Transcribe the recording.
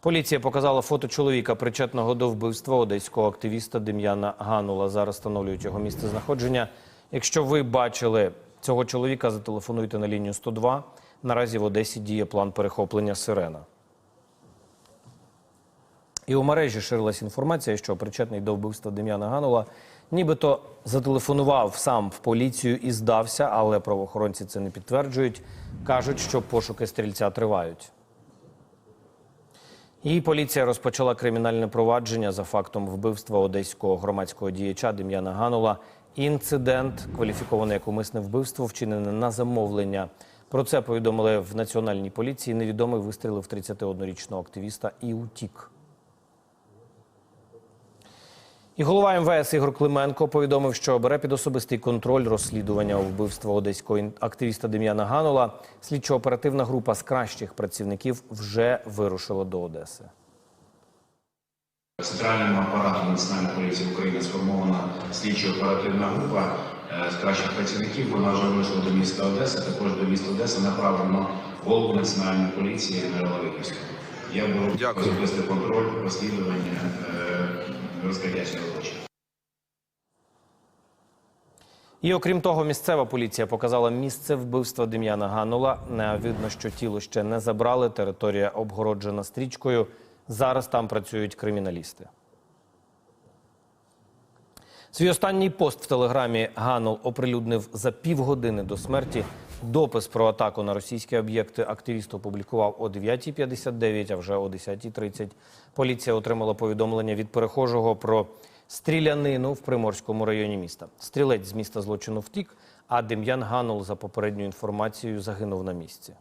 Поліція показала фото чоловіка, причетного до вбивства одеського активіста Дем'яна Ганула. Зараз встановлюють його місце знаходження. Якщо ви бачили цього чоловіка, зателефонуйте на лінію 102. Наразі в Одесі діє план перехоплення сирена. І у мережі ширилась інформація, що причетний до вбивства Дем'яна Ганула нібито зателефонував сам в поліцію і здався, але правоохоронці це не підтверджують. Кажуть, що пошуки стрільця тривають. І поліція розпочала кримінальне провадження за фактом вбивства одеського громадського діяча Дем'яна Ганула. Інцидент, кваліфікований як умисне вбивство, вчинене на замовлення. Про це повідомили в національній поліції. Невідомий вистрілив 31-річного активіста і утік. І голова МВС Ігор Клименко повідомив, що бере під особистий контроль розслідування вбивства одеського активіста Дем'яна Ганула. Слідчо-оперативна група з кращих працівників вже вирушила до Одеси. Центральним апаратом Національної поліції України сформована слідчо-оперативна група е, з кращих працівників. Вона вже вийшла до міста Одеси. Також до міста Одеси направлено голову Національної поліції Генерала Вихівського. Я беру особистий контроль розслідування е, розкриття. І окрім того, місцева поліція показала місце вбивства Дем'яна Ганула. Видно, що тіло ще не забрали. Територія обгороджена стрічкою. Зараз там працюють криміналісти. Свій останній пост в телеграмі Ганул оприлюднив за півгодини до смерті. Допис про атаку на російські об'єкти активіст опублікував о 9.59, а вже о 10.30. Поліція отримала повідомлення від перехожого про стрілянину в Приморському районі міста. Стрілець з міста злочину втік, а Дем'ян Ганул, за попередньою інформацією, загинув на місці.